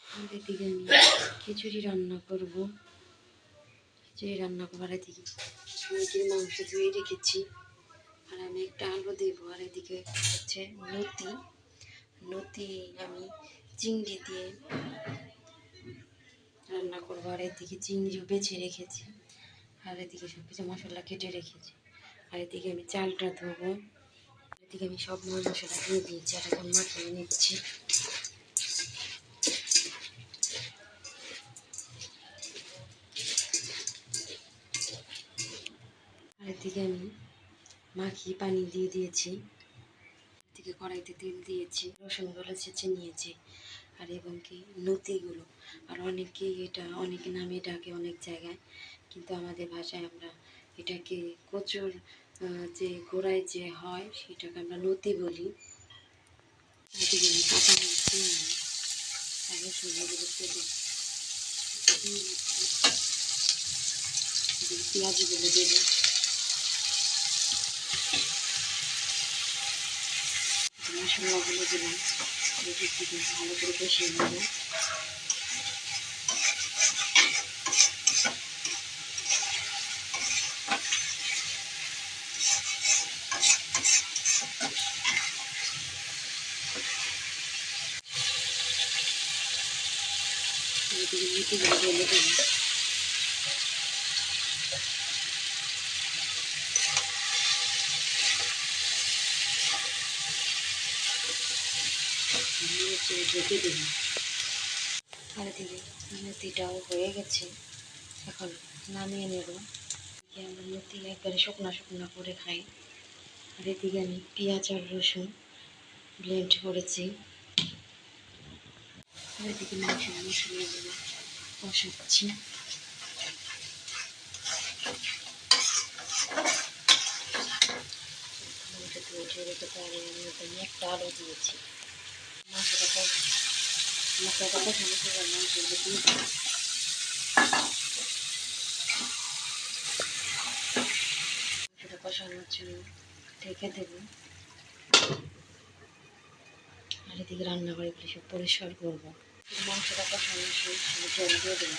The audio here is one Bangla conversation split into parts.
আমাদের দিকে খিচুড়ি রান্না করব। খিচুড়ি রান্না করার এদিকে মুরগির মাংস ধুয়ে রেখেছি। আর আমি একটা আলু দেবো। আর এদিকে হচ্ছে নতি। নতি আমি চিংড়ি দিয়ে রান্না করব। আর এদিকে চিংড়িও বেছে রেখেছি। আর এদিকে সব কিছু মশলা কেটে রেখেছি। আর এদিকে আমি চালটা ধোবো। এদিকে আমি সব মশলা দিয়ে দিয়েছি আর এখন মাখিয়ে নিচ্ছি। আর এদিকে আমি মাখিয়ে পানি দিয়ে দিয়েছি। এদিকে কড়াইতে তেল দিয়েছি, রসুনগুলো ছেঁচে নিয়েছি আর এবং কি নতিগুলো আর অনেকেই এটা, অনেক নামে ডাকে অনেক জায়গায়, কিন্তু আমাদের ভাষায় আমরা এটাকে কচুর যে গোড়ায় যে হয় সেটাকে আমরা নতি বলি। পেঁয়াজগুলো দেবো। মশলাগুলো দিলাম। ভালো করে কষিয়ে নেব এদিকে মিটিগুলো নিচে ঢেকে দেবো আর এদিকে নতিটাও হয়ে গেছে। এখন নামিয়ে নেব। আমরা নতি একবারে শুকনো শুকনো করে খাই। আর এদিকে আমি পেঁয়াজ আর রসুন ব্লেন্ড করেছি। আর এদিকে মাংস মশলাগুলো আমি একটা আলু দিয়েছি। দেবো। রান্না করে এগুলো সব পরিষ্কার করব। মাংসটা কষানো শেষ জল দিয়ে দেবো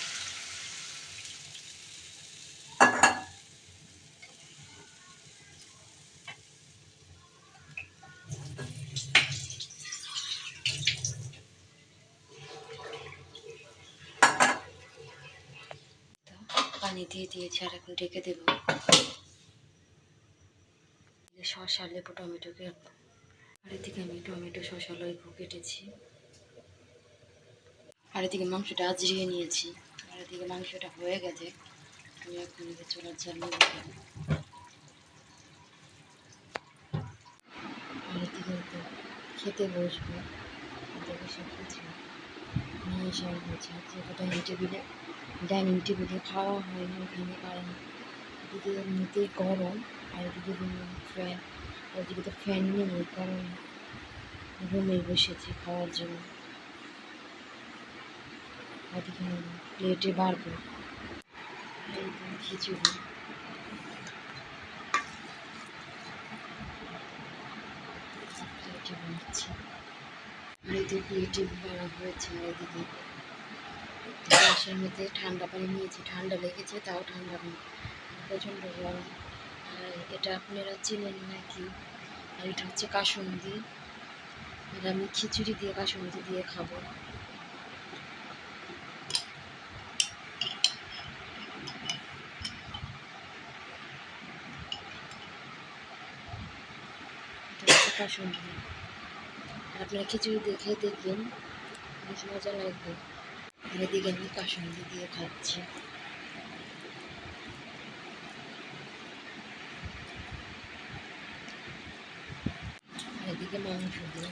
তো পানি দিয়ে দিয়েছি আর এখন ঢেকে দেবো। শসা, লেবু, টমেটো আর এদিকে আমি টমেটো, শসা লেবু কেটেছি। আর এদিকে মাংসটা আজরিয়ে নিয়েছি। আর এদিকে মাংসটা হয়ে গেছে। আমি এখন চলার জাল আর খেতে বসবো। এদিকে সব কিছু নিয়ে আসা হয়েছে যেটা ডাইনিং টেবিলে ডাইনিং টেবিলে খাওয়া হয় না ওখানে কারণ এদিকে এমনিতেই গরম আর এদিকে ফ্যান ওদিকে তো ফ্যান নেই কারণে রুমে বসেছি খাওয়ার জন্য। ওদিকে প্লেটে বাড়বো। খিচুড়ি। প্লেটে বাড়ছি। এদিকে প্লেটে বাড়া হয়েছে, এদিকে গ্লাসের মধ্যে ঠান্ডা পানি নিয়েছি, ঠান্ডা লেগেছে, তাও ঠান্ডা পানি। প্রচণ্ড গরম। আর এটা আপনারা চিনেন নাকি? আর এটা হচ্ছে কাসুন্দি। আর আমি খিচুড়ি দিয়ে কাসুন্দি দিয়ে খাব। কাসুন্দি। আপনারা খিচুড়ি দিয়ে খেয়ে দেখবেন, বেশ মজা লাগবে। আর এদিকে আমি কাসন্দি দিয়ে খাচ্ছি। এদিকে মাংস দিয়ে।